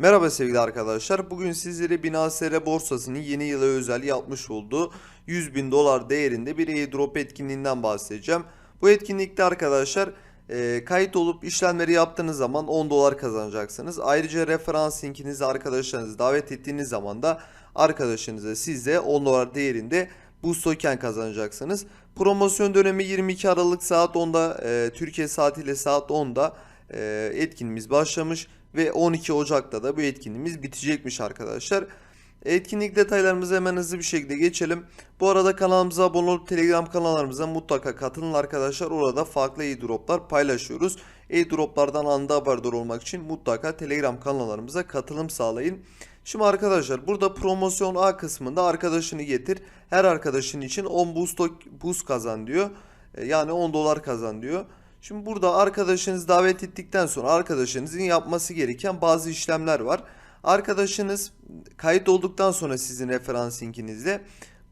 Merhaba sevgili arkadaşlar. Bugün sizlere Binance borsasının yeni yıla özel yapmış olduğu 100 bin dolar değerinde bir airdrop etkinliğinden bahsedeceğim. Bu etkinlikte arkadaşlar e, kayıt olup işlemleri yaptığınız zaman 10 dolar kazanacaksınız. Ayrıca referans linkinizi arkadaşlarınızı davet ettiğiniz zaman da arkadaşınıza siz de 10 dolar değerinde boost token kazanacaksınız. Promosyon dönemi 22 Aralık saat 10'da e, Türkiye saatiyle saat 10'da e, etkinliğimiz başlamış ve 12 Ocak'ta da bu etkinliğimiz bitecekmiş arkadaşlar. Etkinlik detaylarımıza hemen hızlı bir şekilde geçelim. Bu arada kanalımıza abone olup Telegram kanallarımıza mutlaka katılın arkadaşlar. Orada farklı airdroplar paylaşıyoruz. Airdroplardan anında haberdar olmak için mutlaka Telegram kanallarımıza katılım sağlayın. Şimdi arkadaşlar burada promosyon A kısmında arkadaşını getir. Her arkadaşın için 10 boost, boost kazan diyor. E, Yani 10 dolar kazan diyor. Şimdi burada arkadaşınız davet ettikten sonra arkadaşınızın yapması gereken bazı işlemler var. Arkadaşınız kayıt olduktan sonra sizin referans linkinizle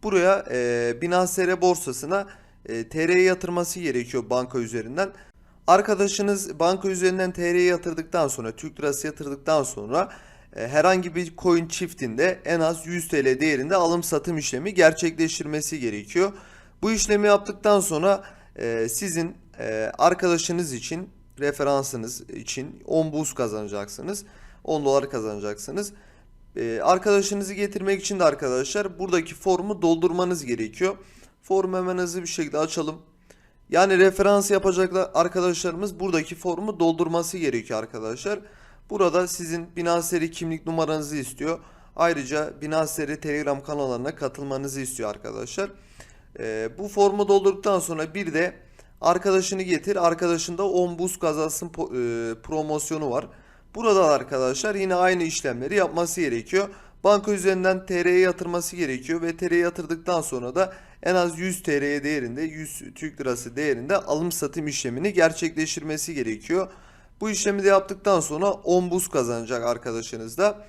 buraya e, Binance borsasına e, TR'ye yatırması gerekiyor banka üzerinden. Arkadaşınız banka üzerinden TR'ye yatırdıktan sonra Türk lirası yatırdıktan sonra e, herhangi bir coin çiftinde en az 100 TL değerinde alım satım işlemi gerçekleştirmesi gerekiyor. Bu işlemi yaptıktan sonra e, sizin e, arkadaşınız için referansınız için 10 boost kazanacaksınız. 10 dolar kazanacaksınız. E, arkadaşınızı getirmek için de arkadaşlar buradaki formu doldurmanız gerekiyor. Formu hemen hızlı bir şekilde açalım. Yani referans yapacaklar arkadaşlarımız buradaki formu doldurması gerekiyor arkadaşlar. Burada sizin Binance kimlik numaranızı istiyor. Ayrıca Binance Telegram kanallarına katılmanızı istiyor arkadaşlar. Ee, bu formu doldurduktan sonra bir de arkadaşını getir. Arkadaşında 10 buz kazansın e, promosyonu var. Burada da arkadaşlar yine aynı işlemleri yapması gerekiyor. Banka üzerinden TR'ye yatırması gerekiyor ve TR'ye yatırdıktan sonra da en az 100 TL değerinde 100 Türk lirası değerinde alım satım işlemini gerçekleştirmesi gerekiyor. Bu işlemi de yaptıktan sonra 10 buz kazanacak arkadaşınız da.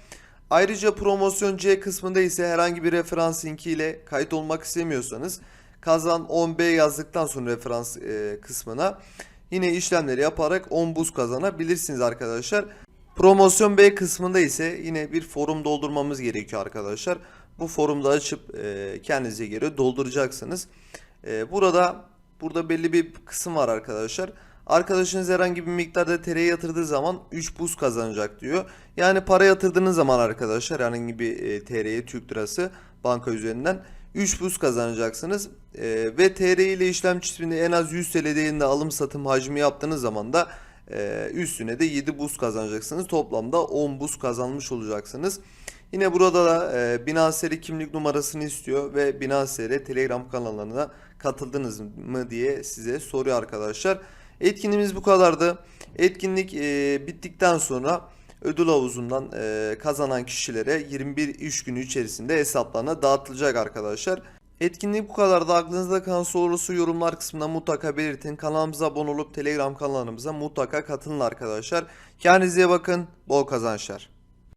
Ayrıca promosyon C kısmında ise herhangi bir referans linki ile kayıt olmak istemiyorsanız kazan 10B yazdıktan sonra referans e, kısmına yine işlemleri yaparak 10 buz kazanabilirsiniz arkadaşlar. Promosyon B kısmında ise yine bir forum doldurmamız gerekiyor arkadaşlar. Bu forumda açıp e, kendinize göre dolduracaksınız. E, burada burada belli bir kısım var arkadaşlar. Arkadaşınız herhangi bir miktarda TL'ye yatırdığı zaman 3 buz kazanacak diyor. Yani para yatırdığınız zaman arkadaşlar herhangi bir e, TL'ye Türk lirası banka üzerinden 3 buz kazanacaksınız. E, ve TR ile işlem çiftinde en az 100 TL değerinde alım satım hacmi yaptığınız zaman da e, üstüne de 7 buz kazanacaksınız. Toplamda 10 buz kazanmış olacaksınız. Yine burada da e, Binance kimlik numarasını istiyor ve Binance Telegram kanallarına katıldınız mı diye size soruyor arkadaşlar. Etkinliğimiz bu kadardı. Etkinlik e, bittikten sonra ödül havuzundan e, kazanan kişilere 21 iş günü içerisinde hesaplarına dağıtılacak arkadaşlar. Etkinlik bu kadar da aklınızda kalan sorusu yorumlar kısmında mutlaka belirtin. Kanalımıza abone olup Telegram kanalımıza mutlaka katılın arkadaşlar. Kendinize bakın. Bol kazançlar.